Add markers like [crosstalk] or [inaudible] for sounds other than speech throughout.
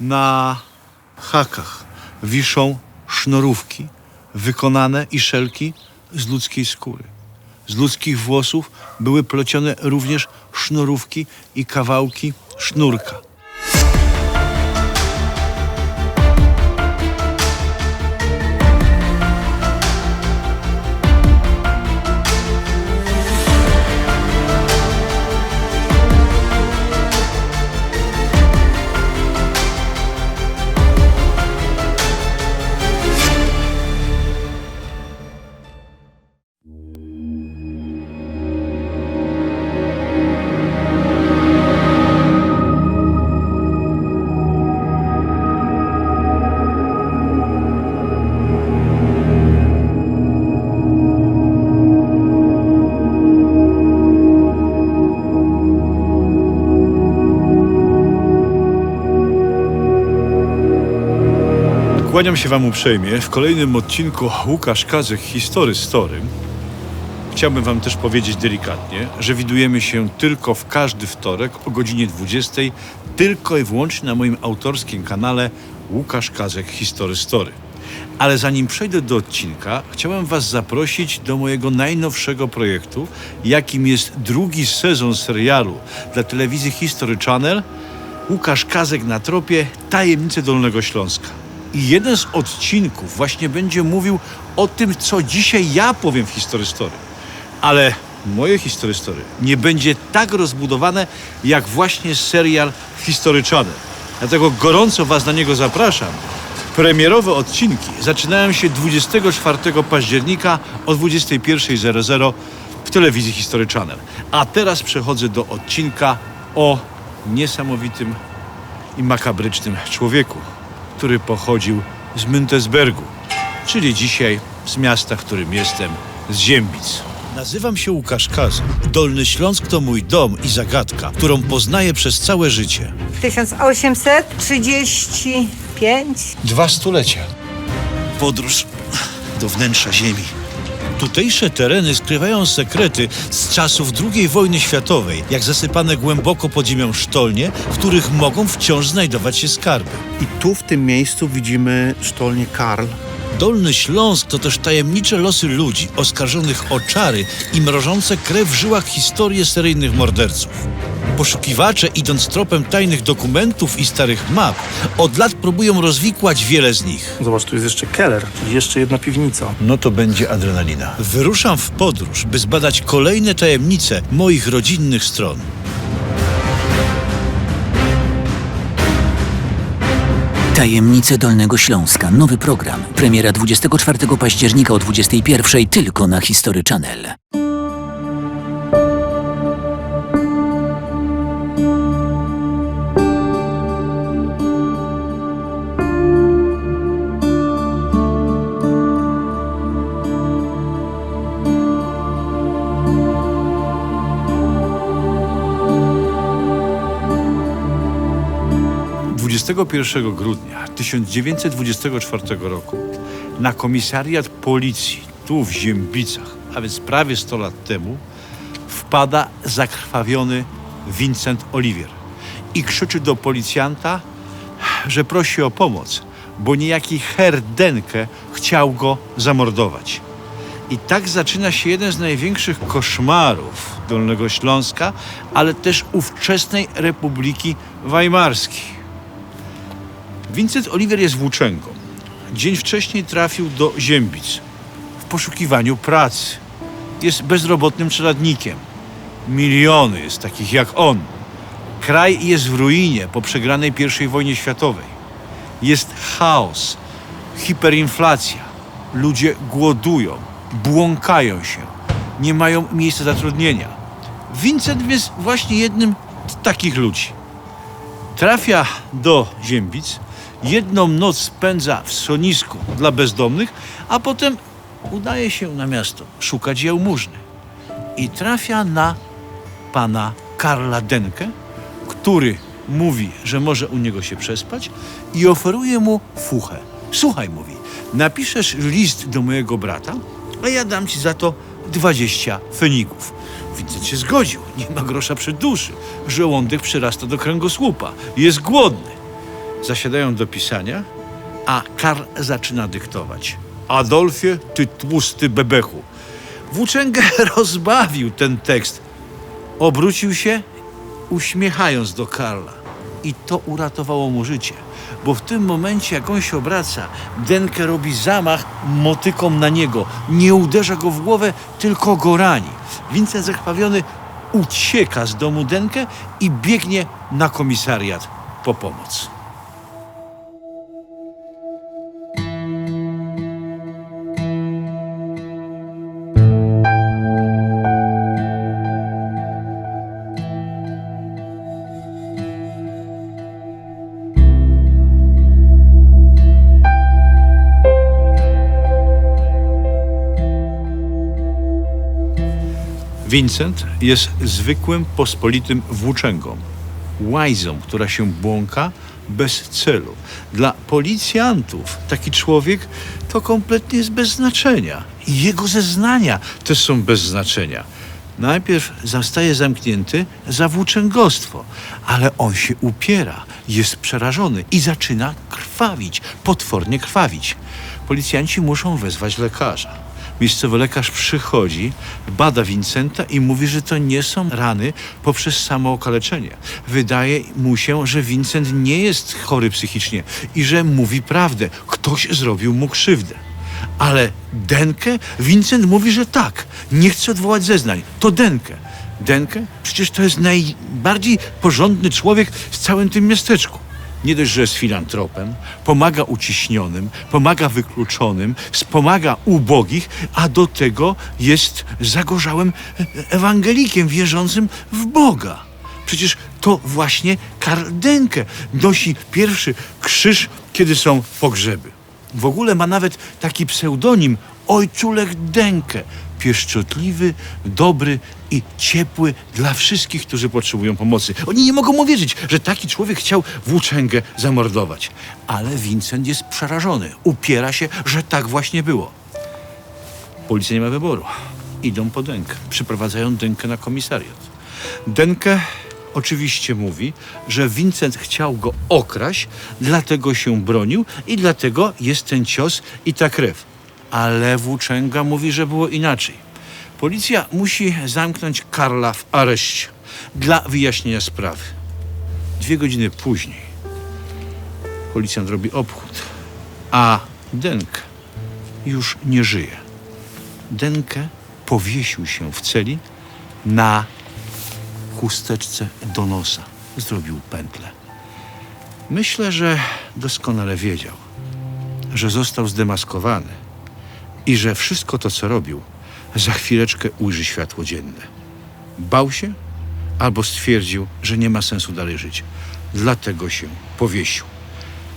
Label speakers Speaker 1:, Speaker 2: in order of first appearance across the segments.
Speaker 1: Na hakach wiszą sznurówki wykonane i szelki z ludzkiej skóry. Z ludzkich włosów były plecione również sznurówki i kawałki sznurka. Kłaniam się Wam uprzejmie. W kolejnym odcinku Łukasz Kazek History Story. Chciałbym Wam też powiedzieć delikatnie, że widujemy się tylko w każdy wtorek o godzinie 20, tylko i wyłącznie na moim autorskim kanale Łukasz Kazek History Story. Ale zanim przejdę do odcinka, chciałem Was zaprosić do mojego najnowszego projektu, jakim jest drugi sezon serialu dla telewizji History Channel Łukasz Kazek na tropie Tajemnice Dolnego Śląska. I jeden z odcinków właśnie będzie mówił o tym, co dzisiaj ja powiem w History Story. Ale moje History Story nie będzie tak rozbudowane, jak właśnie serial History Channel. Dlatego gorąco Was na niego zapraszam. Premierowe odcinki zaczynają się 24 października o 21.00 w telewizji History Channel. A teraz przechodzę do odcinka o niesamowitym i makabrycznym człowieku, który pochodził z Müntesbergu, czyli dzisiaj z miasta, w którym jestem, z Ziembic. Nazywam się Łukasz Kazak. Dolny Śląsk to mój dom i zagadka, którą poznaję przez całe życie.
Speaker 2: 1835.
Speaker 1: Dwa stulecia. Podróż do wnętrza Ziemi. Tutejsze tereny skrywają sekrety z czasów II wojny światowej, jak zasypane głęboko pod ziemią sztolnie, w których mogą wciąż znajdować się skarby.
Speaker 3: I tu w tym miejscu widzimy sztolnię Karl.
Speaker 1: Dolny Śląsk to też tajemnicze losy ludzi oskarżonych o czary i mrożące krew w żyłach historie seryjnych morderców. Poszukiwacze, idąc tropem tajnych dokumentów i starych map, od lat próbują rozwikłać wiele z nich.
Speaker 3: Zobacz, tu jest jeszcze keller, czyli jeszcze jedna piwnica.
Speaker 1: No to będzie adrenalina. Wyruszam w podróż, by zbadać kolejne tajemnice moich rodzinnych stron.
Speaker 4: Tajemnice Dolnego Śląska. Nowy program. Premiera 24 października o 21 tylko na History Channel.
Speaker 1: 21 grudnia 1924 roku na komisariat policji tu w Ziembicach, a więc prawie 100 lat temu, wpada zakrwawiony Vincent Olivier i krzyczy do policjanta, że prosi o pomoc, bo niejaki Herr Denke chciał go zamordować. I tak zaczyna się jeden z największych koszmarów Dolnego Śląska, ale też ówczesnej Republiki Weimarskiej. Vincent Oliver jest włóczęgą. Dzień wcześniej trafił do Ziembic w poszukiwaniu pracy. Jest bezrobotnym czeladnikiem. Miliony jest takich jak on. Kraj jest w ruinie po przegranej I wojnie światowej. Jest chaos, hiperinflacja. Ludzie głodują, błąkają się, nie mają miejsca zatrudnienia. Vincent jest właśnie jednym z takich ludzi. Trafia do Ziembic, jedną noc spędza w sonisku dla bezdomnych, a potem udaje się na miasto szukać jałmużny. I trafia na pana Karla Denkę, który mówi, że może u niego się przespać i oferuje mu fuchę. Słuchaj, mówi, napiszesz list do mojego brata, a ja dam ci za to 20 fenigów. Vincent się zgodził. Nie ma grosza przy duszy. Żołądek przyrasta do kręgosłupa. Jest głodny. Zasiadają do pisania, a Karl zaczyna dyktować. Adolfie, ty tłusty bebechu. Włóczęgę [laughs] rozbawił ten tekst. Obrócił się, uśmiechając do Karla. I to uratowało mu życie, bo w tym momencie, jak on się obraca, Denke robi zamach motyką na niego. Nie uderza go w głowę, tylko go rani. Vincent zakrwawiony ucieka z domu Denke i biegnie na komisariat po pomoc. Vincent jest zwykłym, pospolitym włóczęgą, łajzą, która się błąka bez celu. Dla policjantów taki człowiek to kompletnie jest bez znaczenia. I jego zeznania też są bez znaczenia. Najpierw zostaje zamknięty za włóczęgostwo, ale on się upiera, jest przerażony i zaczyna krwawić, potwornie krwawić. Policjanci muszą wezwać lekarza. Miejscowy lekarz przychodzi, bada Vincenta i mówi, że to nie są rany poprzez samookaleczenie. Wydaje mu się, że Vincent nie jest chory psychicznie i że mówi prawdę. Ktoś zrobił mu krzywdę. Ale Denke, Vincent mówi, że tak. Nie chce odwołać zeznań. To Denke. Denke? Przecież to jest najbardziej porządny człowiek w całym tym miasteczku. Nie dość, że jest filantropem, pomaga uciśnionym, pomaga wykluczonym, wspomaga ubogich, a do tego jest zagorzałym ewangelikiem wierzącym w Boga. Przecież to właśnie Karl Denke nosi pierwszy krzyż, kiedy są pogrzeby. W ogóle ma nawet taki pseudonim Ojczulek Denke. Pieszczotliwy, dobry i ciepły dla wszystkich, którzy potrzebują pomocy. Oni nie mogą uwierzyć, że taki człowiek chciał włóczęgę zamordować. Ale Vincent jest przerażony. Upiera się, że tak właśnie było. Policja nie ma wyboru. Idą po Denkę. Przyprowadzają Denkę na komisariat. Denke oczywiście mówi, że Vincent chciał go okraść, dlatego się bronił i dlatego jest ten cios i ta krew. Ale włóczęga mówi, że było inaczej. Policja musi zamknąć Karla w areszcie dla wyjaśnienia sprawy. Dwie godziny później policjant robi obchód, a Denke już nie żyje. Denke powiesił się w celi na chusteczce do nosa. Zrobił pętlę. Myślę, że doskonale wiedział, że został zdemaskowany i że wszystko to, co robił, za chwileczkę ujrzy światło dzienne. Bał się albo stwierdził, że nie ma sensu dalej żyć. Dlatego się powiesił.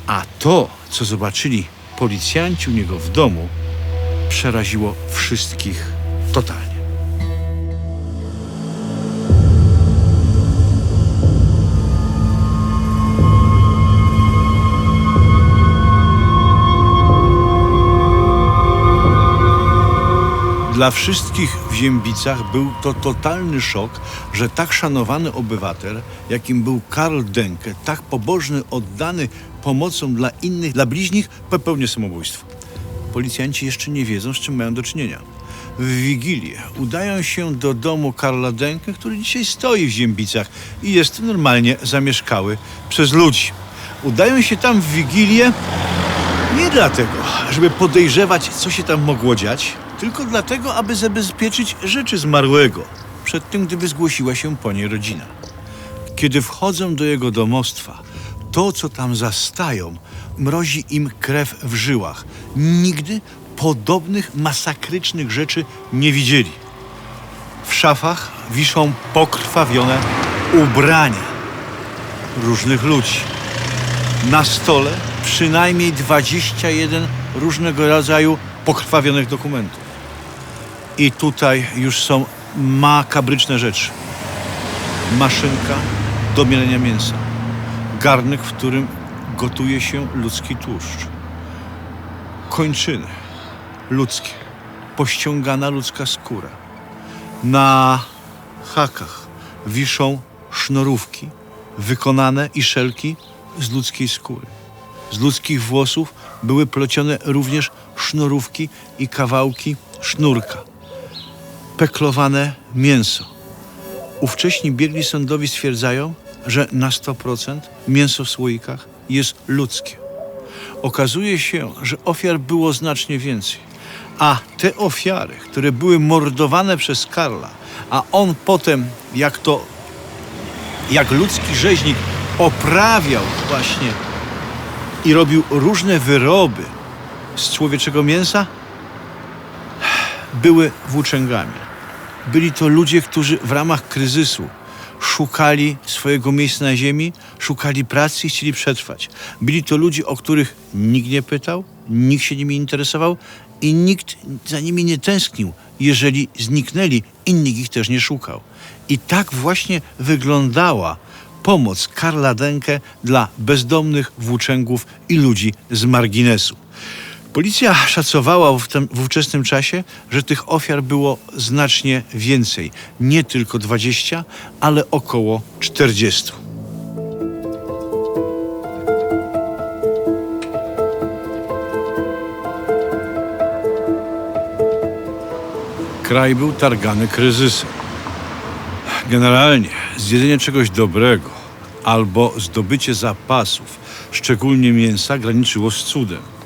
Speaker 1: A to, co zobaczyli policjanci u niego w domu, przeraziło wszystkich totalnie. Dla wszystkich w Ziębicach był to totalny szok, że tak szanowany obywatel, jakim był Karl Denke, tak pobożny, oddany pomocą dla innych, dla bliźnich, popełnił samobójstwo. Policjanci jeszcze nie wiedzą, z czym mają do czynienia. W Wigilię udają się do domu Karla Denke, który dzisiaj stoi w Ziębicach i jest normalnie zamieszkały przez ludzi. Udają się tam w Wigilię nie dlatego, żeby podejrzewać, co się tam mogło dziać, tylko dlatego, aby zabezpieczyć rzeczy zmarłego przed tym, gdyby zgłosiła się po niej rodzina. Kiedy wchodzą do jego domostwa, to, co tam zastają, mrozi im krew w żyłach. Nigdy podobnych masakrycznych rzeczy nie widzieli. W szafach wiszą pokrwawione ubrania różnych ludzi. Na stole przynajmniej 21 różnego rodzaju pokrwawionych dokumentów. I tutaj już są makabryczne rzeczy. Maszynka do mielenia mięsa. Garnek, w którym gotuje się ludzki tłuszcz. Kończyny ludzkie. Pościągana ludzka skóra. Na hakach wiszą sznurówki wykonane i szelki z ludzkiej skóry. Z ludzkich włosów były plecione również sznurówki i kawałki sznurka. Peklowane mięso. Ówcześni biegli sądowi stwierdzają, że na 100% mięso w słoikach jest ludzkie. Okazuje się, że ofiar było znacznie więcej. A te ofiary, które były mordowane przez Karla, a on potem, jak to, jak ludzki rzeźnik, oprawiał właśnie i robił różne wyroby z człowieczego mięsa, były włóczęgami. Byli to ludzie, którzy w ramach kryzysu szukali swojego miejsca na ziemi, szukali pracy i chcieli przetrwać. Byli to ludzie, o których nikt nie pytał, nikt się nimi interesował i nikt za nimi nie tęsknił. Jeżeli zniknęli, innych ich też nie szukał. I tak właśnie wyglądała pomoc Karla Denke dla bezdomnych włóczęgów i ludzi z marginesu. Policja szacowała w, tym, w ówczesnym czasie, że tych ofiar było znacznie więcej. Nie tylko 20, ale około 40. Kraj był targany kryzysem. Generalnie zjedzenie czegoś dobrego albo zdobycie zapasów, szczególnie mięsa, graniczyło z cudem.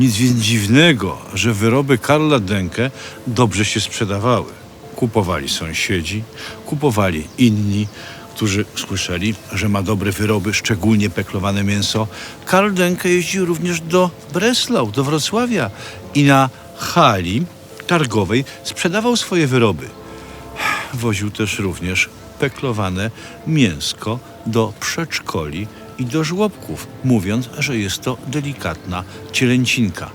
Speaker 1: Nic więc dziwnego, że wyroby Karla Denke dobrze się sprzedawały. Kupowali sąsiedzi, kupowali inni, którzy słyszeli, że ma dobre wyroby, szczególnie peklowane mięso. Karl Denke jeździł również do Breslau, do Wrocławia i na hali targowej sprzedawał swoje wyroby. Woził też również peklowane mięsko do przedszkoli i do żłobków, mówiąc, że jest to delikatna cielęcinka.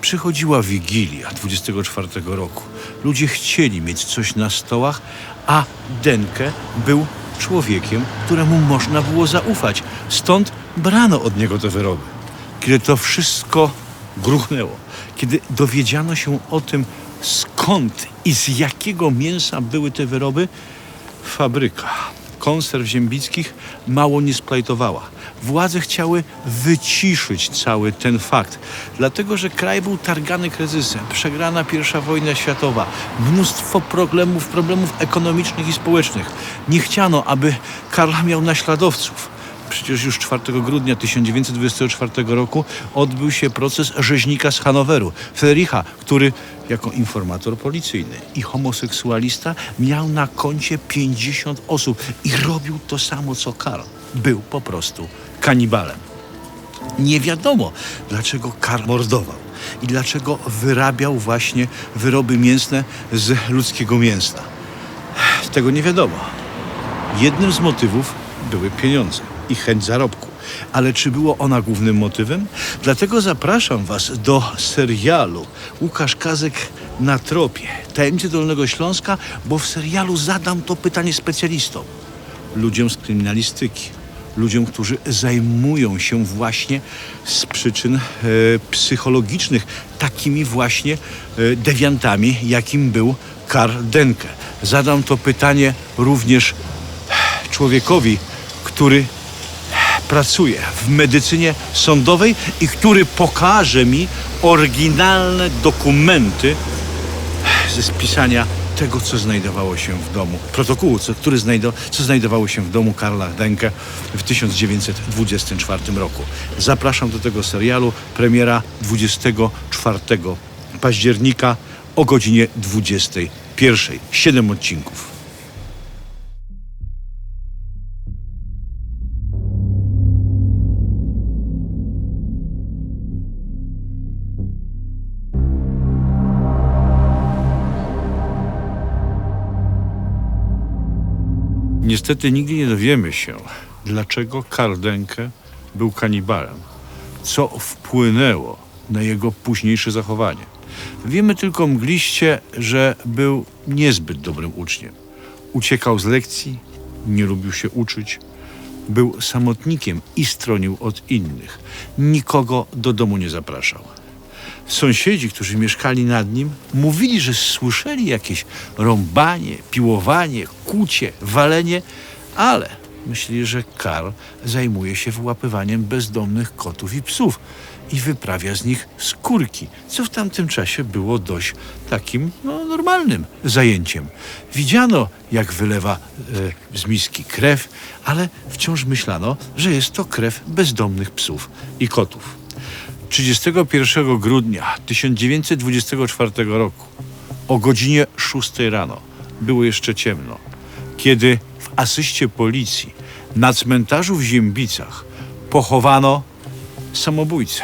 Speaker 1: Przychodziła Wigilia 24 roku. Ludzie chcieli mieć coś na stołach, a Denke był człowiekiem, któremu można było zaufać. Stąd brano od niego te wyroby. Kiedy to wszystko gruchnęło, kiedy dowiedziano się o tym, skąd i z jakiego mięsa były te wyroby, fabryka konserw ziembickich mało nie splajtowała. Władze chciały wyciszyć cały ten fakt, dlatego że kraj był targany kryzysem, przegrana pierwsza wojna światowa, mnóstwo problemów, problemów ekonomicznych i społecznych. Nie chciano, aby Karl miał naśladowców. Przecież już 4 grudnia 1924 roku odbył się proces rzeźnika z Hanoweru, Fredericha, który jako informator policyjny i homoseksualista miał na koncie 50 osób i robił to samo co Karl. Był po prostu kanibalem. Nie wiadomo, dlaczego Karl mordował i dlaczego wyrabiał właśnie wyroby mięsne z ludzkiego mięsa. Tego nie wiadomo. Jednym z motywów były pieniądze i chęć zarobku. Ale czy było ona głównym motywem? Dlatego zapraszam Was do serialu Łukasz Kazek na tropie Tajemnice Dolnego Śląska, bo w serialu zadam to pytanie specjalistom. Ludziom z kryminalistyki. Ludziom, którzy zajmują się właśnie z przyczyn e, psychologicznych takimi właśnie e, dewiantami, jakim był Karl Denke. Zadam to pytanie również człowiekowi, który pracuje w medycynie sądowej i który pokaże mi oryginalne dokumenty ze spisania tego, co znajdowało się w domu, protokołu, co, który znajdo, co znajdowało się w domu Karla Denke w 1924 roku. Zapraszam do tego serialu. Premiera 24 października o godzinie 21. Siedem odcinków. Niestety nigdy nie dowiemy się, dlaczego Karl Denke był kanibalem, co wpłynęło na jego późniejsze zachowanie. Wiemy tylko mgliście, że był niezbyt dobrym uczniem. Uciekał z lekcji, nie lubił się uczyć, był samotnikiem i stronił od innych. Nikogo do domu nie zapraszał. Sąsiedzi, którzy mieszkali nad nim, mówili, że słyszeli jakieś rąbanie, piłowanie, kucie, walenie, ale myśleli, że Karl zajmuje się wyłapywaniem bezdomnych kotów i psów i wyprawia z nich skórki, co w tamtym czasie było dość takim no, normalnym zajęciem. Widziano, jak wylewa e, z miski krew, ale wciąż myślano, że jest to krew bezdomnych psów i kotów. 31 grudnia 1924 roku o godzinie 6 rano było jeszcze ciemno, kiedy w asyście policji na cmentarzu w Ziębicach pochowano samobójcę,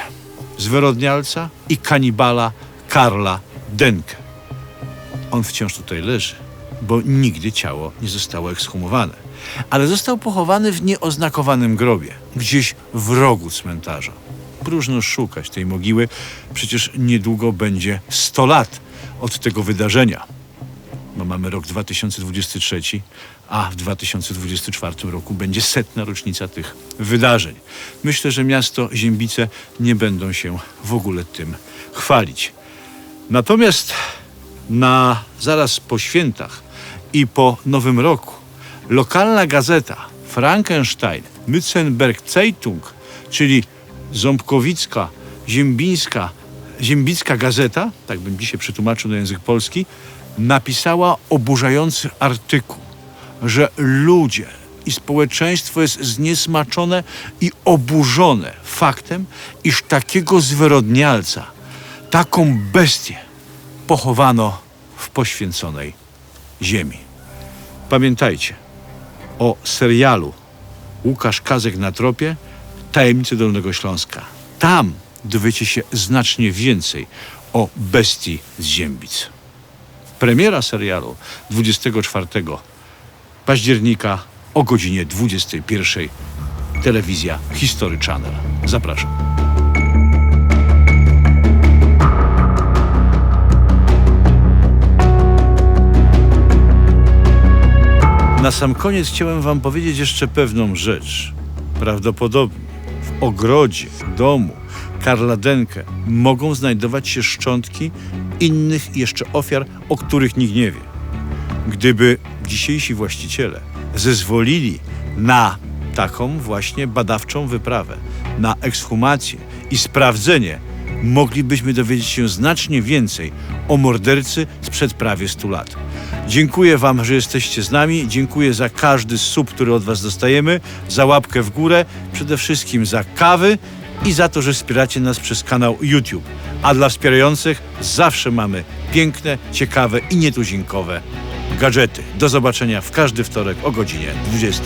Speaker 1: zwyrodnialca i kanibala Karla Denkę. On wciąż tutaj leży, bo nigdy ciało nie zostało ekshumowane, ale został pochowany w nieoznakowanym grobie, gdzieś w rogu cmentarza. Próżno szukać tej mogiły, przecież niedługo będzie 100 lat od tego wydarzenia. No mamy rok 2023, a w 2024 roku będzie setna rocznica tych wydarzeń. Myślę, że miasto Ziębice nie będą się w ogóle tym chwalić. Natomiast na zaraz po świętach i po Nowym Roku lokalna gazeta Frankenstein Mützenberg Zeitung, czyli Ząbkowicka, Ziembińska, Ziembicka Gazeta, tak bym dzisiaj przetłumaczył na język polski, napisała oburzający artykuł, że ludzie i społeczeństwo jest zniesmaczone i oburzone faktem, iż takiego zwyrodnialca, taką bestię pochowano w poświęconej ziemi. Pamiętajcie o serialu Łukasz Kazek na tropie Tajemnice Dolnego Śląska. Tam dowiecie się znacznie więcej o bestii z Ziębic. Premiera serialu 24 października o godzinie 21. Telewizja History Channel. Zapraszam. Na sam koniec chciałem Wam powiedzieć jeszcze pewną rzecz. Prawdopodobnie ogrodzie domu Karla Denke mogą znajdować się szczątki innych jeszcze ofiar, o których nikt nie wie. Gdyby dzisiejsi właściciele zezwolili na taką właśnie badawczą wyprawę, na ekshumację i sprawdzenie, moglibyśmy dowiedzieć się znacznie więcej o mordercy sprzed prawie 100 lat. Dziękuję Wam, że jesteście z nami. Dziękuję za każdy sub, który od Was dostajemy, za łapkę w górę, przede wszystkim za kawy i za to, że wspieracie nas przez kanał YouTube. A dla wspierających zawsze mamy piękne, ciekawe i nietuzinkowe gadżety. Do zobaczenia w każdy wtorek o godzinie 20.